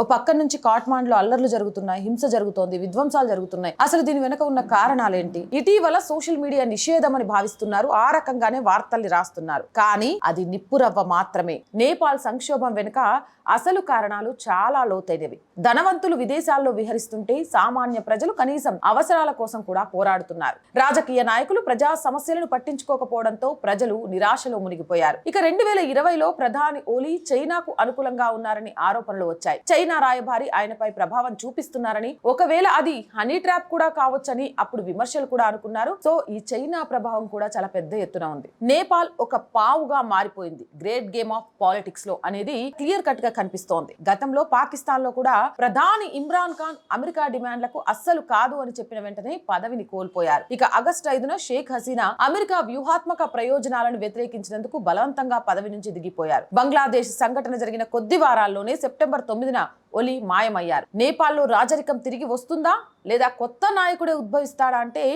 ఓ పక్క నుంచి కాట్మాండ్లో అల్లర్లు జరుగుతున్నాయి హింస జరుగుతోంది విధ్వంసాలు జరుగుతున్నాయి. అసలు దీని వెనుక ఉన్న కారణాలేంటి? ఇటీవల సోషల్ మీడియా నిషేధం అని భావిస్తున్నారు ఆ రకంగానే వార్తల్ని రాస్తున్నారు. కానీ అది నిప్పురవ్వ మాత్రమే. నేపాల్ సంక్షోభం వెనుక అసలు కారణాలు చాలా లోతైనవి. ధనవంతులు విదేశాల్లో విహరిస్తుంటే సామాన్య ప్రజలు కనీసం అవసరాల కోసం కూడా పోరాడుతున్నారు. రాజకీయ నాయకులు ప్రజా సమస్యలను పట్టించుకోకపోవడంతో ప్రజలు నిరాశలో మునిగిపోయారు. ఇక రెండు వేల ఇరవైలో ప్రధాని ఓలీ చైనాకు అనుకూలంగా ఉన్నారని ఆరోపణలు వచ్చాయి. చైనా రాయబారి ఆయనపై ప్రభావం చూపిస్తున్నారని ఒకవేళ అది హనీ ట్రాప్ కూడా కావచ్చని అప్పుడు విమర్శలు కూడా అనుకున్నారు. సో ఈ చైనా ప్రభావం కూడా చాలా పెద్ద ఎత్తున ఉంది. నేపాల్ ఒక పావుగా మారిపోయింది. గ్రేట్ గేమ్ ఆఫ్ పాలిటిక్స్లో అనేది క్లియర్ కట్గా కనిపిస్తోంది. గతంలో పాకిస్తాన్లో కూడా ప్రధాని ఇమ్రాన్ ఖాన్ అమెరికా డిమాండ్లకు అస్సలు కాదు అని చెప్పిన వెంటనే పదవిని కోల్పోయారు. ఇక ఆగస్టు ఐదున షేక్ హసీనా అమెరికా వ్యూహాత్మక ప్రయోజనాలను వ్యతిరేకించినందుకు బలవంతంగా పదవి నుంచి దిగిపోయారు. బంగ్లాదేశ్ సంఘటన జరిగిన కొద్ది వారాల్లోనే సెప్టెంబర్ తొమ్మిదిన ఒలి మాయమయ్యారు. నేపాల్లో రాజరికం తిరిగి వస్తుందా? లేదా కొత్త నాయకుడే ఉద్భవిస్తాడా అంటే